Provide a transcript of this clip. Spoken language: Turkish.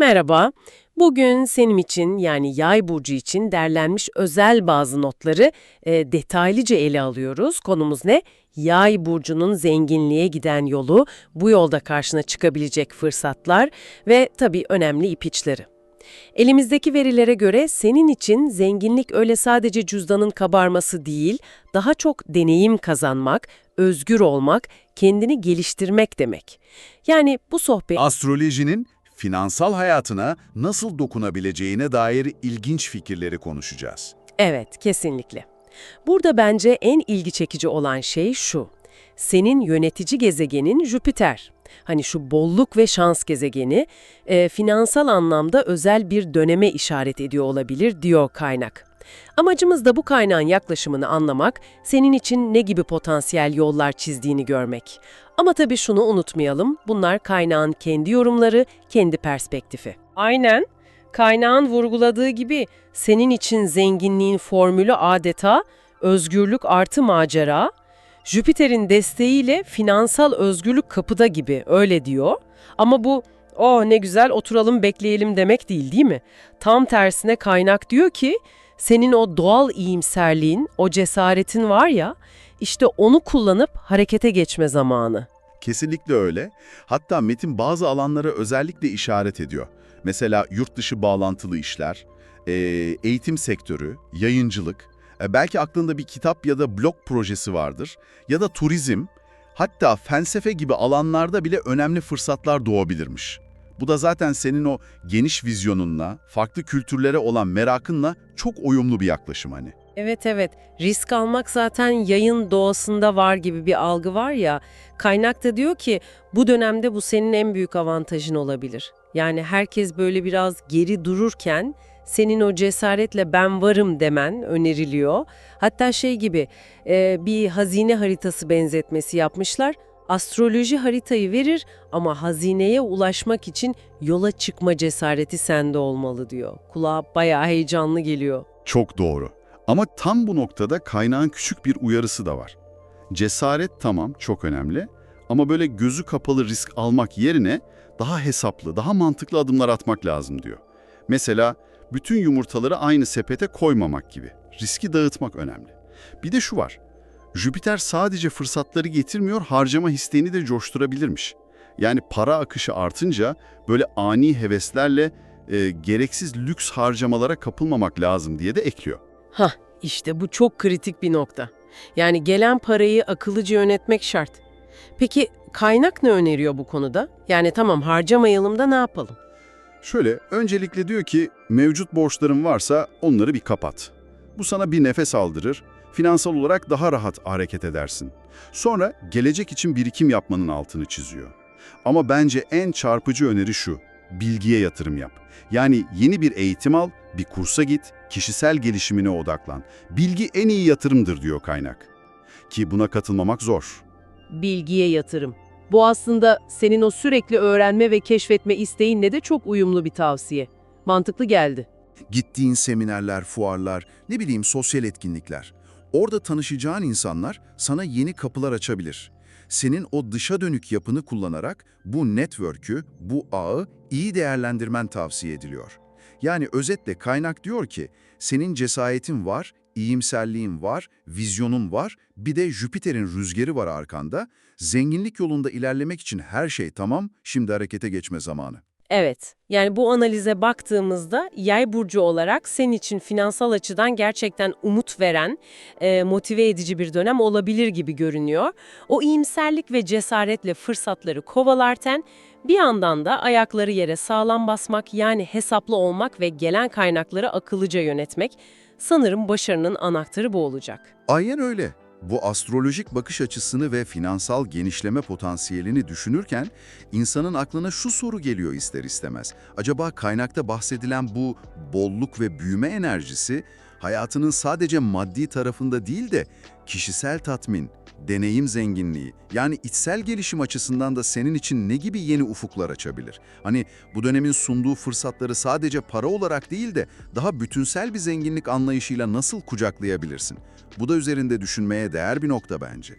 Merhaba. Bugün senin için yani yay burcu için derlenmiş özel bazı notları e, detaylıca ele alıyoruz. Konumuz ne? Yay burcunun zenginliğe giden yolu, bu yolda karşına çıkabilecek fırsatlar ve tabii önemli ipuçları. Elimizdeki verilere göre senin için zenginlik öyle sadece cüzdanın kabarması değil, daha çok deneyim kazanmak, özgür olmak, kendini geliştirmek demek. Yani bu sohbet... Astrolojinin finansal hayatına nasıl dokunabileceğine dair ilginç fikirleri konuşacağız. Evet, kesinlikle. Burada bence en ilgi çekici olan şey şu. Senin yönetici gezegenin Jüpiter. Hani şu bolluk ve şans gezegeni, e, finansal anlamda özel bir döneme işaret ediyor olabilir diyor kaynak. Amacımız da bu kaynağın yaklaşımını anlamak, senin için ne gibi potansiyel yollar çizdiğini görmek. Ama tabii şunu unutmayalım, bunlar kaynağın kendi yorumları, kendi perspektifi. Aynen. Kaynağın vurguladığı gibi senin için zenginliğin formülü adeta özgürlük artı macera, Jüpiter'in desteğiyle finansal özgürlük kapıda gibi öyle diyor. Ama bu oh ne güzel oturalım bekleyelim demek değil değil mi? Tam tersine kaynak diyor ki senin o doğal iyimserliğin, o cesaretin var ya işte onu kullanıp harekete geçme zamanı. Kesinlikle öyle. Hatta metin bazı alanlara özellikle işaret ediyor. Mesela yurt dışı bağlantılı işler, e, eğitim sektörü, yayıncılık, e, belki aklında bir kitap ya da blog projesi vardır ya da turizm, hatta felsefe gibi alanlarda bile önemli fırsatlar doğabilirmiş. Bu da zaten senin o geniş vizyonunla, farklı kültürlere olan merakınla çok uyumlu bir yaklaşım hani. Evet evet risk almak zaten yayın doğasında var gibi bir algı var ya kaynak da diyor ki bu dönemde bu senin en büyük avantajın olabilir. Yani herkes böyle biraz geri dururken senin o cesaretle ben varım demen öneriliyor. Hatta şey gibi bir hazine haritası benzetmesi yapmışlar. Astroloji haritayı verir ama hazineye ulaşmak için yola çıkma cesareti sende olmalı diyor. Kulağa bayağı heyecanlı geliyor. Çok doğru. Ama tam bu noktada kaynağın küçük bir uyarısı da var. Cesaret tamam çok önemli ama böyle gözü kapalı risk almak yerine daha hesaplı, daha mantıklı adımlar atmak lazım diyor. Mesela bütün yumurtaları aynı sepete koymamak gibi. Riski dağıtmak önemli. Bir de şu var. Jüpiter sadece fırsatları getirmiyor, harcama isteğini de coşturabilirmiş. Yani para akışı artınca böyle ani heveslerle e, gereksiz lüks harcamalara kapılmamak lazım diye de ekliyor. Hah, işte bu çok kritik bir nokta. Yani gelen parayı akıllıca yönetmek şart. Peki kaynak ne öneriyor bu konuda? Yani tamam harcamayalım da ne yapalım? Şöyle, öncelikle diyor ki mevcut borçların varsa onları bir kapat. Bu sana bir nefes aldırır, finansal olarak daha rahat hareket edersin. Sonra gelecek için birikim yapmanın altını çiziyor. Ama bence en çarpıcı öneri şu, bilgiye yatırım yap. Yani yeni bir eğitim al, bir kursa git, kişisel gelişimine odaklan. Bilgi en iyi yatırımdır diyor kaynak. Ki buna katılmamak zor. Bilgiye yatırım. Bu aslında senin o sürekli öğrenme ve keşfetme isteğinle de çok uyumlu bir tavsiye. Mantıklı geldi. Gittiğin seminerler, fuarlar, ne bileyim sosyal etkinlikler. Orada tanışacağın insanlar sana yeni kapılar açabilir. Senin o dışa dönük yapını kullanarak bu network'ü, bu ağı iyi değerlendirmen tavsiye ediliyor. Yani özetle kaynak diyor ki, senin cesaretin var, iyimserliğin var, vizyonun var, bir de Jüpiter'in rüzgarı var arkanda. Zenginlik yolunda ilerlemek için her şey tamam, şimdi harekete geçme zamanı. Evet, yani bu analize baktığımızda yay burcu olarak senin için finansal açıdan gerçekten umut veren, e, motive edici bir dönem olabilir gibi görünüyor. O iyimserlik ve cesaretle fırsatları kovalarken bir yandan da ayakları yere sağlam basmak yani hesaplı olmak ve gelen kaynakları akıllıca yönetmek sanırım başarının anahtarı bu olacak. Aynen öyle. Bu astrolojik bakış açısını ve finansal genişleme potansiyelini düşünürken insanın aklına şu soru geliyor ister istemez. Acaba kaynakta bahsedilen bu bolluk ve büyüme enerjisi hayatının sadece maddi tarafında değil de kişisel tatmin, deneyim zenginliği yani içsel gelişim açısından da senin için ne gibi yeni ufuklar açabilir? Hani bu dönemin sunduğu fırsatları sadece para olarak değil de daha bütünsel bir zenginlik anlayışıyla nasıl kucaklayabilirsin? Bu da üzerinde düşünmeye değer bir nokta bence.